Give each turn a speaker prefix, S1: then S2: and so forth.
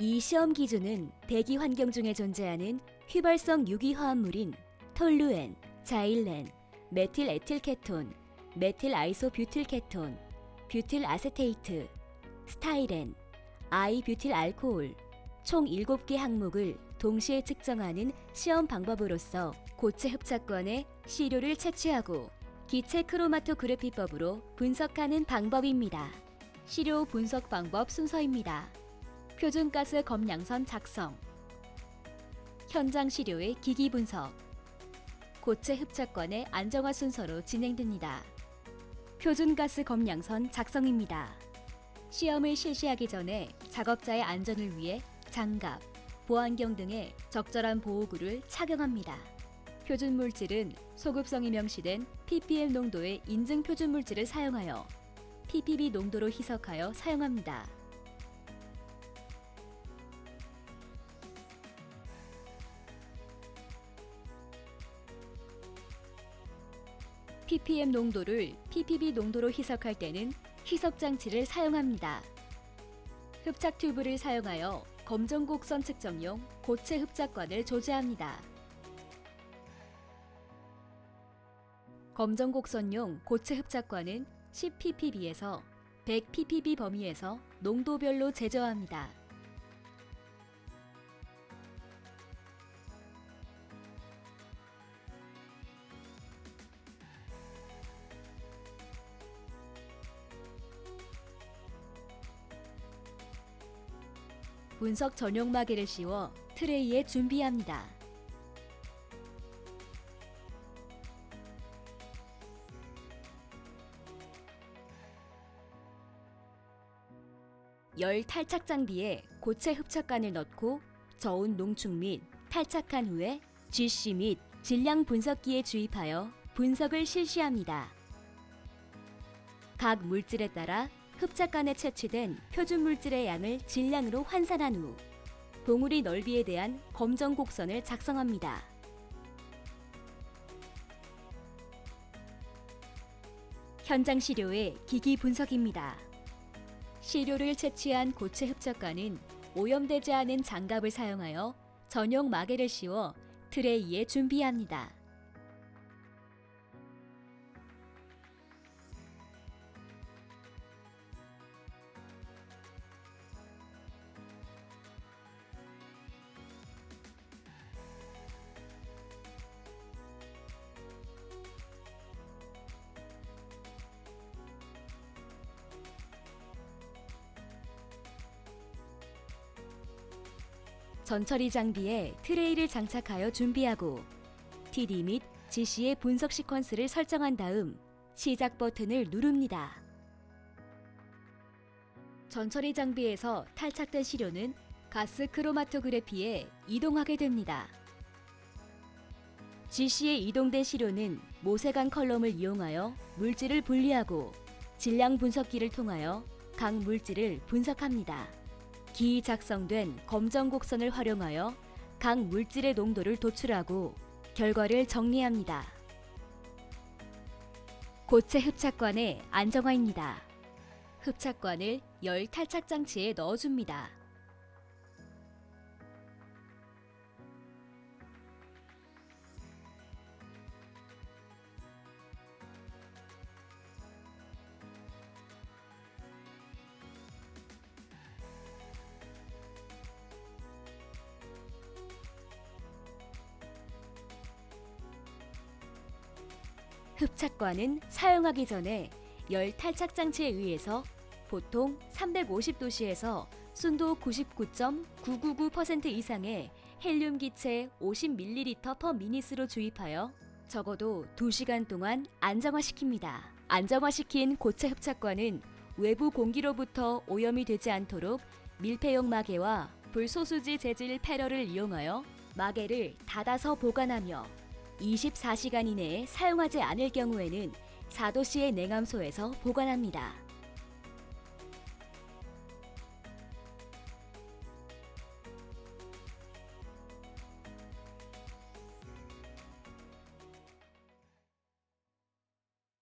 S1: 이 시험 기준은 대기 환경 중에 존재하는 휘발성 유기화합물인 톨루엔, 자일렌, 메틸 에틸케톤, 메틸 아이소뷰틸케톤, 뷰틸 아세테이트, 스타이렌, 아이뷰틸 알코올 총 7개 항목을 동시에 측정하는 시험 방법으로서 고체 흡착권에 시료를 채취하고 기체 크로마토그래피법으로 분석하는 방법입니다. 시료 분석 방법 순서입니다. 표준가스 검량선 작성 현장 시료의 기기 분석 고체 흡착권의 안정화 순서로 진행됩니다. 표준가스 검량선 작성입니다. 시험을 실시하기 전에 작업자의 안전을 위해 장갑, 보안경 등의 적절한 보호구를 착용합니다. 표준 물질은 소급성이 명시된 ppm 농도의 인증 표준 물질을 사용하여 ppb 농도로 희석하여 사용합니다. Ppm 농도를 ppb 농도로 희석할 때는 희석 장치를 사용합니다. 흡착 튜브를 사용하여 검정 곡선 측정용 고체 흡착관을 조제합니다. 검정 곡선용 고체 흡착관은 10 ppb에서 100 ppb 범위에서 농도별로 제저합니다. 분석 전용 마개를 씌워 트레이에 준비합니다. 열 탈착 장비에 고체 흡착관을 넣고 저온 농축 및 탈착한 후에 GC 및 질량 분석기에 주입하여 분석을 실시합니다. 각 물질에 따라 흡착관에 채취된 표준 물질의 양을 질량으로 환산한 후 봉우리 넓이에 대한 검정 곡선을 작성합니다. 현장 시료의 기기 분석입니다. 시료를 채취한 고체 흡착관은 오염되지 않은 장갑을 사용하여 전용 마개를 씌워 트레이에 준비합니다. 전처리 장비에 트레이를 장착하여 준비하고 TD 및 GC의 분석 시퀀스를 설정한 다음 시작 버튼을 누릅니다. 전처리 장비에서 탈착된 시료는 가스 크로마토그래피에 이동하게 됩니다. GC에 이동된 시료는 모세관 컬럼을 이용하여 물질을 분리하고 질량 분석기를 통하여 각 물질을 분석합니다. 기 작성된 검정 곡선을 활용하여 각 물질의 농도를 도출하고 결과를 정리합니다. 고체 흡착관의 안정화입니다. 흡착관을 열 탈착 장치에 넣어줍니다. 흡착관은 사용하기 전에 열 탈착 장치에 의해서 보통 350도씨에서 순도 99.999% 이상의 헬륨 기체 50ml per 미닛으로 주입하여 적어도 2시간 동안 안정화시킵니다. 안정화시킨 고체 흡착관은 외부 공기로부터 오염이 되지 않도록 밀폐용 마개와 불소수지 재질 패러를 이용하여 마개를 닫아서 보관하며 24시간 이내에 사용하지 않을 경우에는 4도씨의 냉암소에서 보관합니다.